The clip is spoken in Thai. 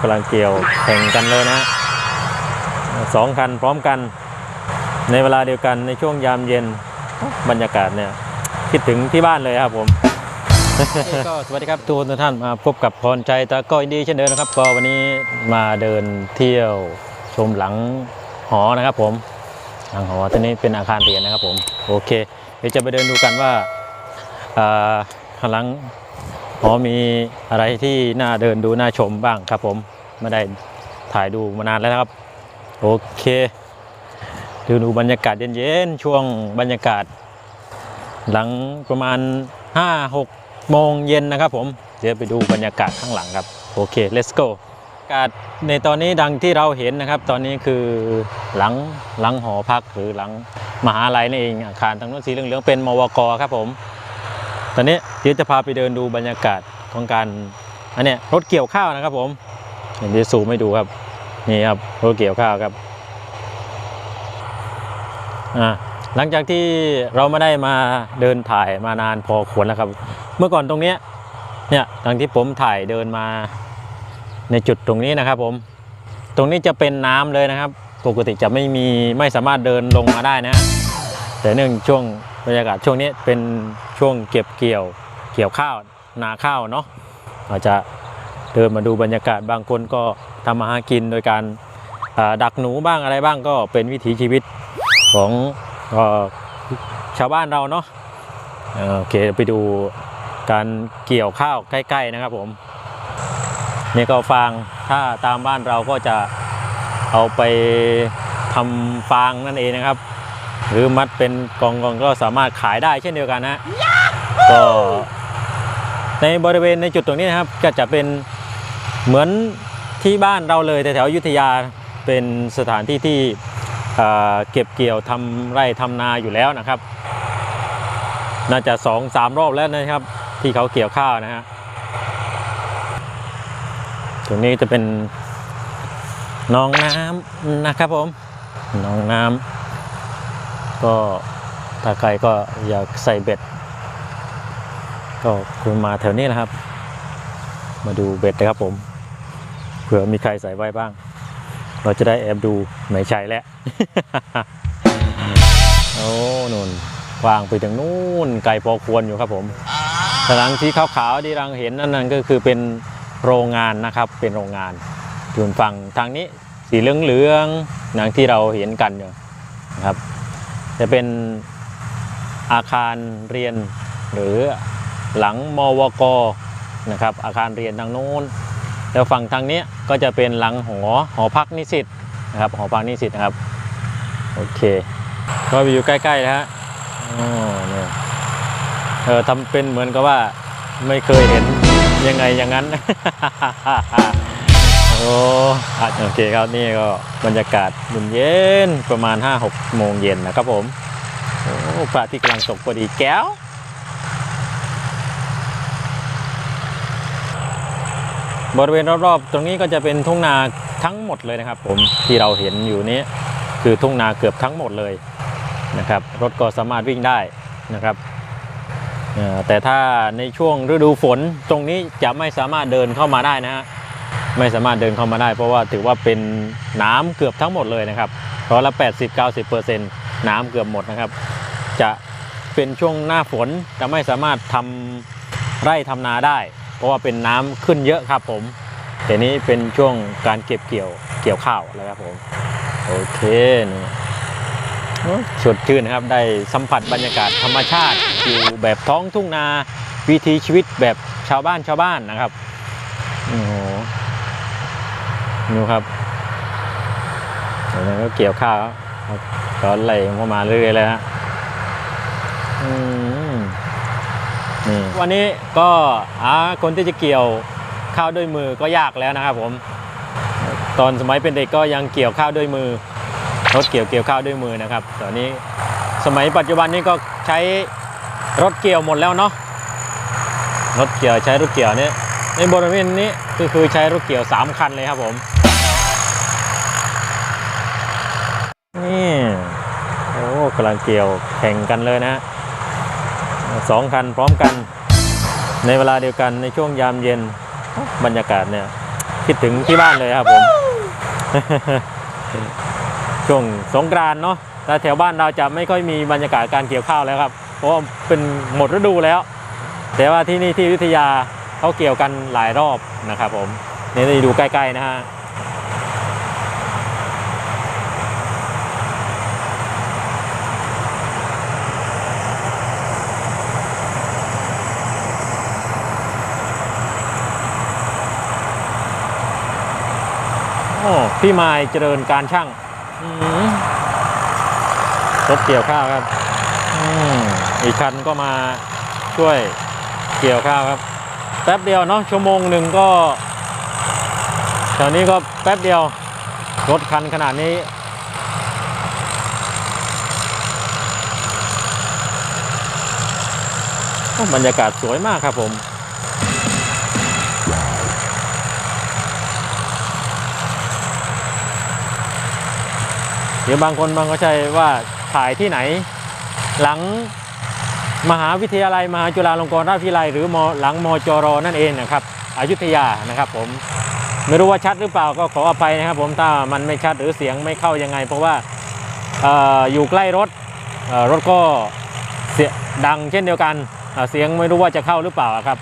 กำลังเกี่ยวแข่งกันเลยนะสองคันพร้อมกันในเวลาเดียวกันในช่วงยามเย็นบรรยากาศเนี่ยคิดถึงที่บ้านเลยครับผมก็สวัสดีครับทุกท่านมาพบกับพรใจตะก้อยดีเช่นเดิมนะครับ ก็วันนี้มาเดินเที่ยวชมหลังหอนะครับผมหลังหอตัวนี้เป็นอาคารเรียนนะครับผมโอเค เดี๋ยวจะไปเดินดูกันว่าอ่าข้างหลัง หอมีอะไรที่น่าเดินดูน่าชมบ้างครับผมไม่ได้ถ่ายดูมานานแล้วนะครับ โอเคดูดูบรรยากาศเย็นๆ ช่วงบรรยากาศ หลังประมาณ 5-6 โมงเย็นนะครับผม เดี๋ยวไปดูบรรยากาศข้างหลังครับ โอเค let's go อากาศในตอนนี้ดังที่เราเห็นนะครับ ตอนนี้คือหลังหลังหอพักหรือหลังมหาลัยนั่นเองอาคารทางโน้นสีเหลืองๆเป็นมวกครับผม ตอนนี้เดี๋ยวจะพาไปเดินดูบรรยากาศของการอันนี้รถเกี่ยวข้าวนะครับ ผมเดี๋ยวซูมให้ดูครับนี่ครับรถเกี่ยวข้าวครับอ่าหลังจากที่เราไม่ได้มาเดินถ่ายมานานพอควรแล้วครับ เมื่อก่อนตรงเนี้ยเนี่ยหลังที่ผมถ่ายเดินมาในจุดตรงนี้นะครับ ผม ตรงนี้จะเป็นน้ำเลยนะครับ ปกติจะไม่มีไม่สามารถเดินลงมาได้นะ แต่เนื่องช่วงบรรยากาศช่วงนี้เป็นช่วงเก็บเกี่ยวเกี่ยวข้าวนาข้าวเนาะอาจจะเดินมาดูบรรยากาศบางคนก็ทำมาหากินโดยการดักหนูบ้างอะไรบ้างก็เป็นวิถีชีวิตของออชาวบ้านเราเนาะโอเคไปดูการเกี่ยวข้าวใกล้ ๆนะครับผมนี่ก็ฟางถ้าตามบ้านเราก็จะเอาไปทำฟางนั่นเองนะครับ หรือมัดเป็นกองๆก็สามารถขายได้เช่นเดียวกันนะก็ในบริเวณในจุดตรงนี้นะครับก็จะเป็นเหมือนที่บ้านเราเลยแถวๆอยุธยาเป็นสถานที่ที่เอ่อเก็บเกี่ยวทำไร่ทำนาอยู่แล้วนะครับ น่าจะสองสามรอบแล้วนะครับ ที่เขาเกี่ยวข้าวนะฮะตรงนี้จะเป็นหนองน้ำนะครับผมหนองน้ำ ก็ถ้าใครก็อยากใส่เบ็ด ก็คุณมาแถวนี้นะครับ มาดูเบ็ดนะครับผมเผื่อมีใครใส่ไว้บ้าง เราจะได้แอบดูไม่ใช่แล้วโอ้นุ่นวางไปถึงนู่นไกลพอควรอยู่ครับผมแต่หลังสีขาวๆที่รังเห็นนั่นนั่นก็คือเป็นโรงงานนะครับเป็นโรงงานส่วนฝั่งทางนี้สีเหลืองๆอย่างที่เราเห็นกันอยู่นะครับ จะเป็นอาคารเรียนหรือหลังมวกนะครับอาคารเรียนทางโน้นแล้วฝั่งทางนี้ก็จะเป็นหลังหอหอพักนิสิตนะครับหอพักนิสิตนะครับโอเคก็อยู่ใกล้ๆนะฮะอ๋อเนี่ยเออทำเป็นเหมือนกับว่าไม่เคยเห็นยังไงอย่างนั้น โอ้โอเคครับนี่ก็บรรยากาศเย็นประมาณ 5-6 โมงเย็นนะครับผมโอ้พระอาที่กำลังตกพอดีแก้วบริเวณรอบๆ ตรงนี้ก็จะเป็นทุ่งนาทั้งหมดเลยนะครับผมที่เราเห็นอยู่นี้คือทุ่งนาเกือบทั้งหมดเลยนะครับ รถก็สามารถวิ่งได้นะครับแต่ถ้าในช่วงฤดูฝนตรงนี้จะไม่สามารถเดินเข้ามาได้นะฮะ ไม่สามารถเดินเข้ามาได้ เพราะว่าถือว่าเป็นน้ำเกือบทั้งหมดเลยนะครับร้อยละ 80-90%น้ำเกือบหมดนะครับ จะเป็นช่วงหน้าฝนจะไม่สามารถทำไร่ทำนาได้ เพราะว่าเป็นน้ำขึ้นเยอะครับผมแต่นี้เป็นช่วงการเก็บเกี่ยวเกี่ยวข้าวแล้วครับผมโอเคนี่สดชื่นนะครับได้สัมผัสบรรยากาศธรรมชาติอยู่แบบท้องทุ่งนาวิถีชีวิตแบบชาวบ้านชาวบ้านนะครับโอ้โห ดูครับเดี๋ยวนั้ก็เกี่ยวข้าวก็ไหลเข้ามาเรื่อยๆเลยฮะนี่วันนี้ก็หาคนที่จะเกี่ยวข้าวด้วยมือก็ยากแล้วนะครับผม ตอนสมัยเป็นเด็กก็ยังเกี่ยวข้าวด้วยมือรถเกี่ยวเกี่ยวข้าวด้วยมือนะครับตอนนี้สมัยปัจจุบันนี้ก็ใช้รถเกี่ยวหมดแล้วเนาะรถเกี่ยวใช้รถเกี่ยวเนี่ยในบริเวณนี้ก็คือใช้รถเกี่ยวสามคันเลยครับผมนี่โอ้ กำลังเกี่ยวแข่งกันเลยนะสองคันพร้อมกัน ในเวลาเดียวกันในช่วงยามเย็นบรรยากาศเนี่ย คิดถึงที่บ้านเลยครับผม ช่วงสงกรานเนาะแต่แถวบ้านเราจะไม่ค่อยมีบรรยากาศการเกี่ยวข้าวแล้วครับ เพราะว่าเป็นหมดฤดูแล้ว แต่ว่าที่นี่ที่อยุธยาเขาเกี่ยวกันหลายรอบนะครับผมนี่นี่ดูใกล้ๆนะฮะ พี่มายเจริญการช่างอืมรถเกี่ยวข้าวครับอืมอีกคันก็มาช่วยเกี่ยวข้าวครับ แป๊บเดียวเนาะชั่วโมงหนึ่งก็แถวนี้ก็แป๊บเดียวรถคันขนาดนี้โอ้บรรยากาศสวยมากครับผม เดี๋ยวบางคนบางก็ใช่ว่าถ่ายที่ไหน หลังมหาวิทยาลัยมหาจุฬาลงกรณราชวิทยาลัยหรือมหลังมจรนั่นเองนะครับอยุธยานะครับผมไม่รู้ว่าชัดหรือเปล่าก็ขออภัยนะครับ ผมถ้ามันไม่ชัดหรือเสียงไม่เข้ายังไง เพราะว่าอออยู่ใกล้รถรถก็เสียงดังเช่นเดียวกันเเสียงไม่รู้ว่าจะเข้าหรือเปล่าครับ